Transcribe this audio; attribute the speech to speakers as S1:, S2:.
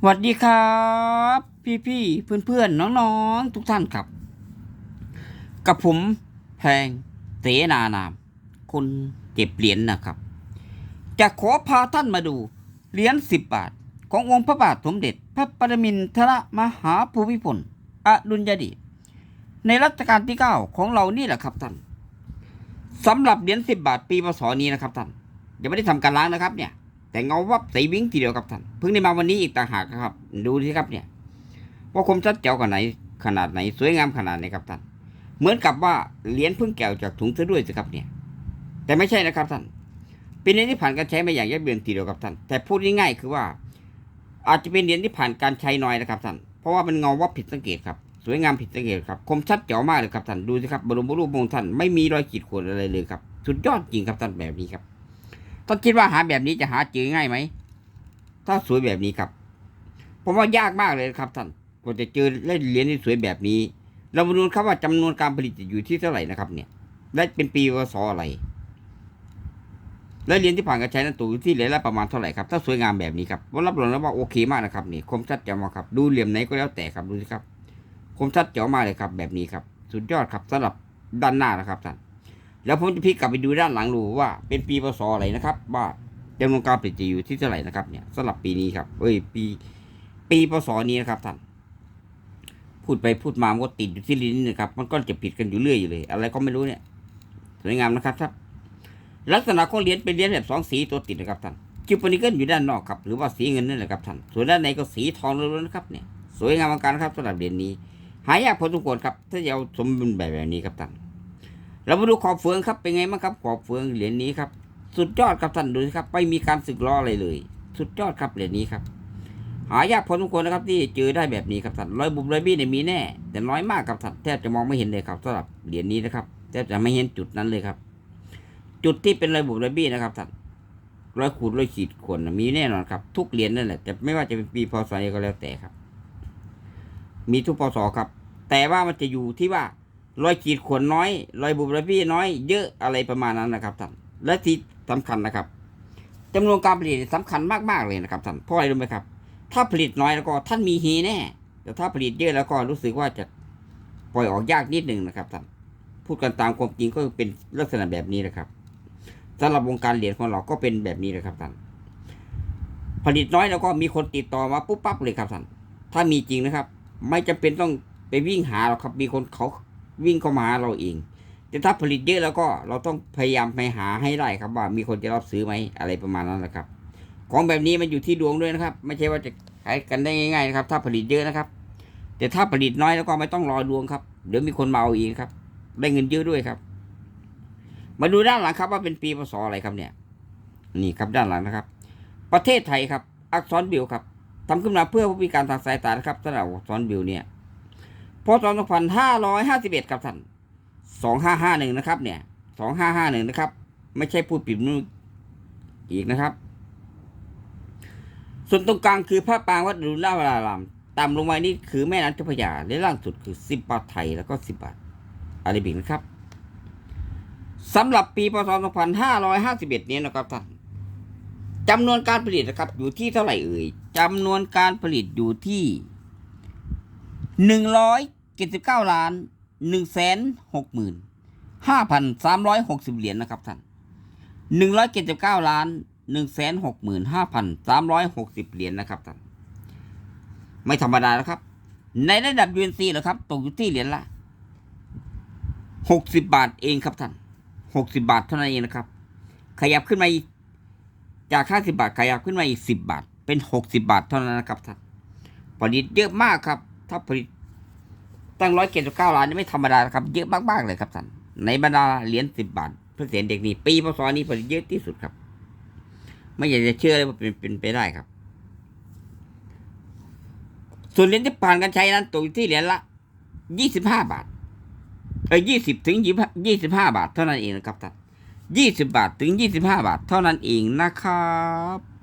S1: สวัสดีครับ พี่พี่เพื่อนเพื่อนๆน้องๆ ทุกท่านครับ กับผมแพงเสนานาม คนเก็บเหรียญนะครับ จะขอพาท่านมาดูเหรียญสิบบาท ขององค์พระบาทสมเด็จ พระปรมินทรมหาภูมิพลอดุลยเดชในรัชกาลที่เก้าของเรานี่แหละครับท่านสำหรับเหรียญสิบบาทปีพศนี้นะครับท่านยังไม่ได้ทำการล้างนะครับเนี่ย แต่เงาวับใสวิ่งทีเดียวครับท่านเพิ่งได้มาวันนี้อีกต่างหากครับ ดูสิครับเนี่ย ว่าคมชัดเจ๋วขนาดไหนขนาดไหน สวยงามขนาดไหนครับท่านเหมือนกับว่าเหรียญเพิ่งแกวจากถุงซะด้วยสิครับเนี่ย แต่ไม่ใช่นะครับท่านเป็นเหรียญที่ผ่านการใช้มาอย่างยับเยินทีเดียวครับท่านแต่พูดง่ายๆคือว่า อาจจะเป็นเหรียญที่ผ่านการใช้น้อยนะครับท่านเพราะว่ามันเงาวับผิดสังเกตครับสวยงามผิดสังเกตครับคมชัดเจ๋วมากเลยครับท่านดูสิครับบรมรูปมงท่านไม่มีรอยขีดข่วนอะไรเลยครับสุดยอดจริงครับท่านแบบนี้ครับ ต้องคิดว่าหาแบบนี้จะหาเจอง่ายไหม ถ้าสวยแบบนี้ครับ ผมว่ายากมากเลยครับท่านกว่าจะเจอเล่นเหรียญที่สวยแบบนี้ เรามาดูครับว่าจำนวนการผลิตจะอยู่ที่เท่าไหร่นะครับ เนี่ย และเป็นปีวศอะไร และเหรียญที่ผ่านการใช้นั้นตกอยู่ที่เหรียญละประมาณเท่าไหร่ครับ ถ้าสวยงามแบบนี้ครับผมรับรองแล้วว่าโอเคมากนะครับนี่คมชัดแจ๋วมากครับ ดูเหลี่ยมไหนก็แล้วแต่ครับดูสิครับ คมชัดแจ๋วมากเลยครับ แบบนี้ครับ สุดยอดครับสำหรับด้านหน้านะครับท่าน แล้วผมจะพลิกกลับไปดูด้านหลังดูว่าเป็นปีพศอะไรนะครับว่าจำนวนการผลิตจะอยู่ที่เท่าไหร่นะครับเนี่ยสำหรับปีนี้ครับเอ้ยปี ปีพศนี้นะครับท่านพูดไปพูดมาก็ติดอยู่ที่ลิ้นนะครับ มันก็จะผิดกันอยู่เรื่อยอยู่เลย อะไรก็ไม่รู้เนี่ย สวยงามนะครับครับ ลักษณะของเหรียญเป็นเหรียญแบบสองสีตัวติดนะครับท่านคิวปนิเกิลอยู่ด้านนอกครับ หรือว่าสีเงินนั่นแหละครับท่านส่วนด้านในก็สีทองล้วนๆนะครับเนี่ยสวยงามมากนะครับสำหรับเหรียญนี้ หายากพอสมควรครับ ถ้าจะเอาสมบูรณ์แบบแบบนี้ครับท่าน เรามาดูขอบเฟืองครับเป็นไงบ้างครับ ขอบเฟืองเหรียญนี้ครับ สุดยอดครับท่านดูสิครับไม่มีการสึกล้ออะไรเลย สุดยอดครับเหรียญนี้ครับ หายากพอสมควรนะครับ ที่เจอได้แบบนี้ครับท่านรอยบุบรอยบี้เนี่ยมีแน่ แต่น้อยมากครับท่านแทบจะมองไม่เห็นเลยครับสำหรับเหรียญนี้นะครับแทบจะไม่เห็นจุดนั้นเลยครับ จุดที่เป็นรอยบุบรอยบี้นะครับท่านรอยขูดรอยขีดข่วนมีแน่นอนครับ ทุกเหรียญนั่นแหละแต่ไม่ว่าจะเป็นปีพศไหนก็แล้วแต่ครับ มีทุกพศครับ แต่ว่ามันจะอยู่ที่ว่า รอยขีดข่วนน้อย รอยบุบรอยบี้น้อย เยอะอะไรประมาณนั้นนะครับท่าน และที่สำคัญนะครับจำนวนการผลิตสำคัญมากๆเลยนะครับท่านเพราะอะไรรู้ไหมครับ ถ้าผลิตน้อยแล้วก็ท่านมีฮีแน่ แต่ถ้าผลิตเยอะแล้วก็รู้สึกว่าจะปล่อยออกยากนิดหนึ่งนะครับท่าน พูดกันตามความจริงก็เป็นลักษณะแบบนี้นะครับสำหรับวงการเหรียญของเราก็เป็นแบบนี้นะครับท่าน ผลิตน้อยแล้วก็มีคนติดต่อมาปุ๊บปั๊บเลยครับท่าน ถ้ามีจริงนะครับ ไม่จำเป็นต้องไปวิ่งหาหรอกครับ มีคนเขา วิ่งเข้ามาหาเราเอง แต่ถ้าผลิตเยอะแล้วก็เราต้องพยายามไปหาให้ได้ครับว่า มีคนจะรับซื้อไหมอะไรประมาณนั้นนะครับ ของแบบนี้มันอยู่ที่ดวงด้วยนะครับ ไม่ใช่ว่าจะขายกันได้ง่ายๆนะครับ ถ้าผลิตเยอะนะครับ แต่ถ้าผลิตน้อยแล้วก็ไม่ต้องรอดวงครับ เดี๋ยวมีคนมาเอาเองครับ ได้เงินเยอะด้วยครับ มาดูด้านหลังครับว่าเป็นปีพศอะไรครับเนี่ย นี่ครับด้านหลังนะครับ ประเทศไทยครับ อักษรบิวครับทำขึ้นมาเพื่อผู้พิการทางสายตานะครับสำหรับอักษรบิวเนี่ย พศ2551ครับท่าน2551นะครับ เนี่ย2551นะครับ ไม่ใช่พูดผิดมืออีกนะครับ ส่วนตรงกลางคือพระปางวัดดุลลาวารามตามลงมานี่คือแม่น้ำเจ้าพระยาและล่างสุดคือสิบบาทไทยแล้วก็สิบบาทอาราบิกนะครับสำหรับปีพศ2551 นี้นะครับท่านจำนวนการผลิตนะครับ อยู่ที่เท่าไหร่เอ่ยจำนวนการผลิตอยู่ที่หนึ่งร้อย เจ็ดสิบเก้าล้านหนึ่งแสนหกหมื่นห้าพันสามร้อยหกสิบเหรียญนะครับท่านหนึ่งร้อยเจ็ดสิบเก้าล้านหนึ่งแสนหกหมื่นห้าพันสามร้อยหกสิบเหรียญนะครับท่านไม่ธรรมดานะครับ ในระดับ UNC เหรอครับ ตกอยู่ที่เหรียญละหกสิบบาทเองครับท่านหกสิบาทเท่านั้นเองนะครับ ขยับขึ้นมาจากห้าสิบาท ขยับขึ้นมาอีกสิบบาท เป็นหกสิบาทเท่านั้นนะครับท่านผลิตเยอะมากครับ ถ้าผลิต ตั้งร้อยเจ็ดสิบเก้าล้านนี่ไม่ธรรมดาครับ เยอะมากๆเลยครับท่าน ในบรรดาเหรียญสิบบาทเพื่อเสียนเด็กนี่ปีพศนี้ผลิตเยอะที่สุดครับ ไม่อยากจะเชื่อเลยว่าเป็นเป็นไปได้ครับ ส่วนเหรียญที่ผ่านการใช้นั้นตกอยู่ที่เหรียญละยี่สิบห้าบาทเออยี่สิบถึงยี่สิบห้าบาทเท่านั้นเองนะครับท่านยี่สิบาทถึงยี่สิบห้าบาทเท่านั้นเองนะครับ